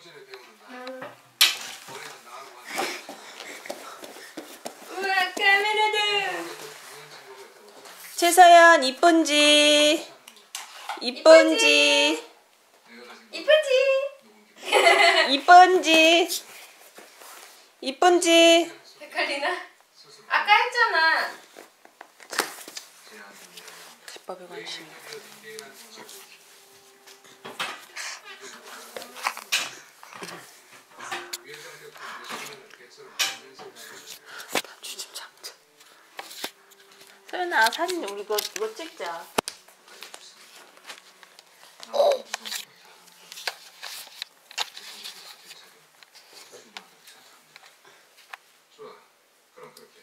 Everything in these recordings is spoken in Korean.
배우는 날. 우와 카메라들. 최서연 이쁜지 이쁜지? 이쁜지 이쁜지 헷갈리나? 스스로 아까 했잖아. 집밥에 관심 인계라는 거죠. 위원장한테 몇십년을 객서를 만들면서 주집 장자 서연아 사진 우리 이거 이거 찍자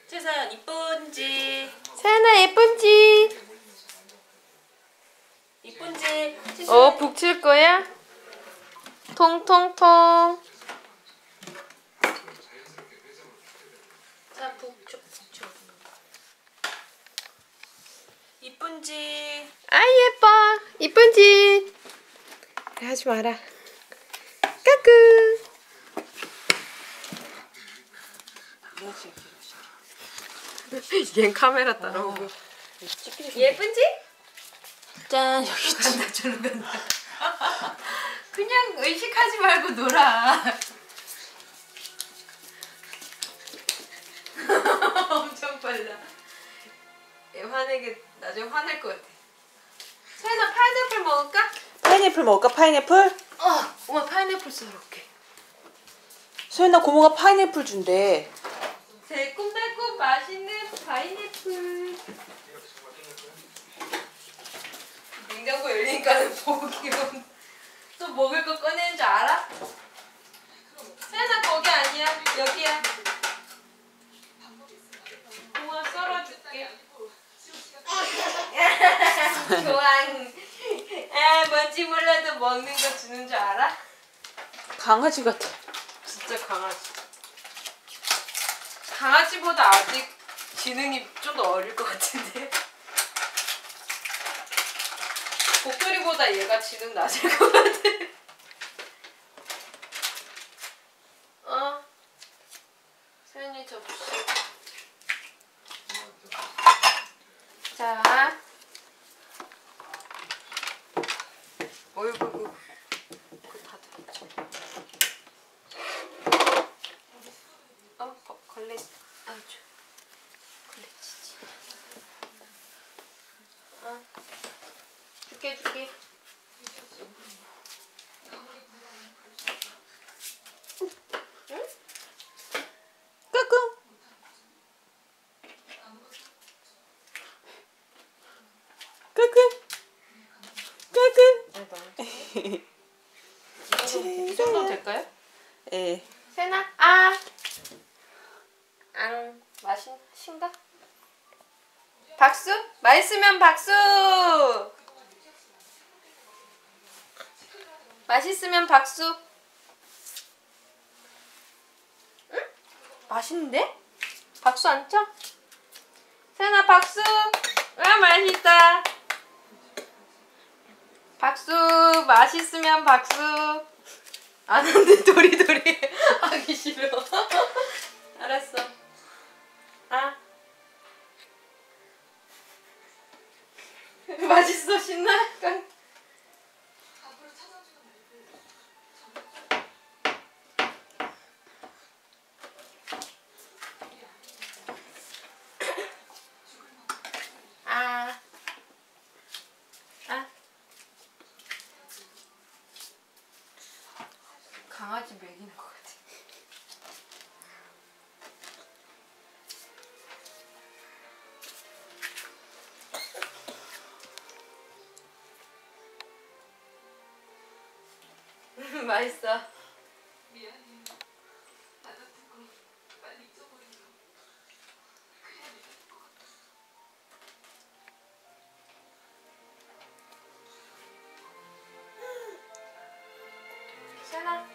최서연 이쁜지 세연아 예쁜지? 이쁜지 어 북칠 거야? 통통통 자연스럽게 회장으로 자 북쪽 북쪽 이쁜지. 아 예뻐. 이쁜지. 그래 하지 마라. 까끄 얜 카메라 따라오고 예쁜지? 짠 여기 간다 저런 간다 그냥 의식하지 말고 놀아. 엄청 빨라. 얘 화내게 나중에 화낼 것 같아. 세연아 파인애플 먹을까? 파인애플 먹을까? 파인애플? 어 엄마 파인애플 썰어올게. 소연아 고모가 파인애플 준대. 새콤달콤 맛있는 파인애플. 냉장고 열리니까는 보기만 또 먹을 거 꺼내는 줄 알아? 세연아 거기 아니야. 여기야 고마 썰어줄게 좋아한 아 뭔지 몰라도 먹는 거 주는 줄 알아? 강아지 같아 진짜 강아지. 강아지보다 아직 지능이 좀 더 어릴 것 같은데. 복돌이보다 얘가 지능 낮을 것 같아. 어. 세연이 접시. 자. 어이구, 그다 됐죠. 어, 거, 걸레, 아주 걸레치지. 어, 줄게, 줄게. 응? 까꿍 까꿍 까꿍 이 정도 될까요? 예 세나, 아, 앙, 맛있, 신가? 박수? 맛있으면 박수! 맛있으면 박수! 응? 맛있는데? 박수 안 쳐? 세나 박수! 아, 맛있다! 박수! 맛있으면 박수! 안 하는데 도리도리 하기 싫어. 알았어. 아. 맛있어 신나? 강아지 먹이는 것 같아. 맛있어. 세나, 자. 좋아.